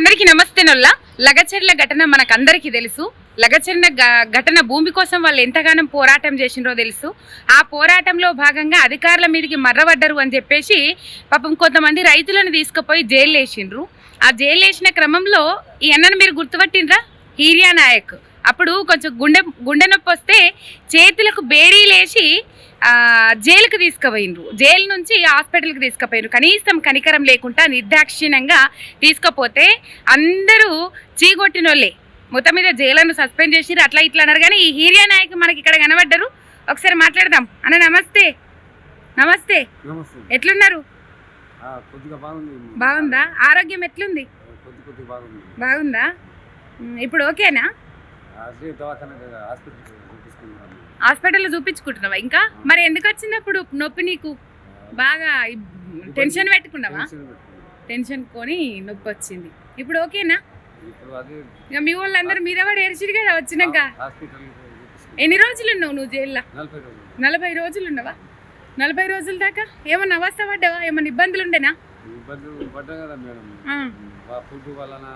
అందరికీ నమస్తే నొల్ల. లగచర్ల ఘటన మనకందరికీ తెలుసు. లగచర్ల ఘటన భూమి కోసం వాళ్ళు ఎంతగానో పోరాటం చేసిండ్రో తెలుసు. ఆ పోరాటంలో భాగంగా అధికారుల మీదకి మర్రబడ్డరు అని చెప్పేసి పాపం కొంతమంది రైతులను తీసుకుపోయి జైలు వేసిండ్రు ఆ జైలు వేసిన క్రమంలో ఈ అన్నను మీరు గుర్తుపట్టిండ్రా? హీరియా నాయక్. అప్పుడు కొంచెం గుండె గుండె నొప్పి వస్తే చేతులకు బేరీలేసి జైలుకి తీసుకుపోయినరు జైలు నుంచి హాస్పిటల్కి తీసుకుపోయినరు కనీసం కనికరం లేకుండా నిర్దాక్షిణ్యంగా తీసుకుపోతే అందరూ చీగొట్టినోళ్ళే. మొత్తం మీద జైలను సస్పెండ్ చేసిర్రు. అట్లా ఇట్లా అన్నారు. కానీ ఈ హీరియా నాయక్ మనకి ఇక్కడ కనబడ్డరు. ఒకసారి మాట్లాడదాం. అన్న నమస్తే. నమస్తే. ఎట్లున్నారు? బాగుంది. ఆరోగ్యం ఎట్లుంది? బాగుంది. ఇప్పుడు ఓకేనా? హాస్పిటల్లో చూపించుకుంటున్నావా? ఇంకా? మరి ఎందుకు వచ్చింది అప్పుడు నొప్పి నీకు బాగా టెన్షన్ పెట్టుకున్నావా? టెన్షన్ కొని నొప్పి వచ్చింది. ఇప్పుడు ఓకేనా? ఇక మీ వాళ్ళందరూ మీద పడి ఏడ్చిరు కదా వచ్చినాక. ఎన్ని రోజులు ఉన్నావు నువ్వు జైల్లో? నలభై రోజులు. ఉన్నావా? నలభై రోజుల దాకా? ఏమన్నా అవస్థ పడ్డావా? ఏమన్నా ఇబ్బందులు ఉండేనా? ఇబ్బందులు పడ్డా కదా మేడం. ఆ, ఆ ఫుడ్ వలన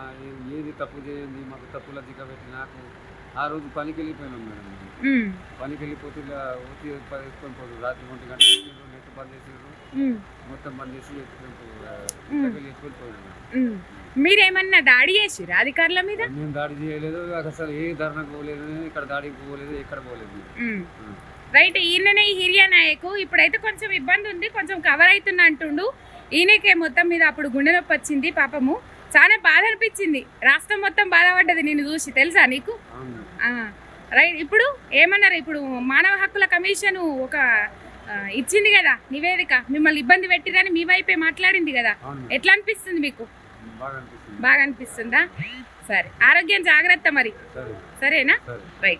ఏది తప్పు చేయండి మాకు తప్పుల నాకు ఆ రోజు పనికి వెళ్ళిపోయినాం మేడం పనికి వెళ్ళిపోతే ఇలా ఊటి ఎత్తుకొని పోదు. రాత్రి ఒంటి గంట నెట్ బంద్ చేసారు మొత్తం బంద్ చేసి ఎత్తుకొని ఎత్తుకొని పోయినాం. మీరేమన్నా దాడి చేసిరా అధికారుల మీద? మేము దాడి చేయలేదు. అసలు ఏ ధర్నాకు పోలేదు ఇక్కడ దాడికి పోలేదు ఎక్కడ పోలేదు. రైట్ ఈయననే ఈ హిరియా నాయకు. ఇప్పుడైతే కొంచెం ఇబ్బంది ఉంది కొంచెం కవర్ అవుతున్నా అంటుండు. ఈయనకే మొత్తం మీద అప్పుడు గుండె నొప్పి వచ్చింది పాపము. చాలా బాధ అనిపించింది. రాష్ట్రం మొత్తం బాధపడ్డది నిన్ను చూసి తెలుసా నీకు? రైట్. ఇప్పుడు ఏమన్నారు? ఇప్పుడు మానవ హక్కుల కమిషన్ ఒక ఇచ్చింది కదా నివేదిక. మిమ్మల్ని ఇబ్బంది పెట్టిరని మీ వైపే మాట్లాడింది కదా. ఎట్లా అనిపిస్తుంది మీకు? బాగా అనిపిస్తుంది? సరే. ఆరోగ్యం జాగ్రత్త మరి. సరే. సరేనా? సరే. రైట్.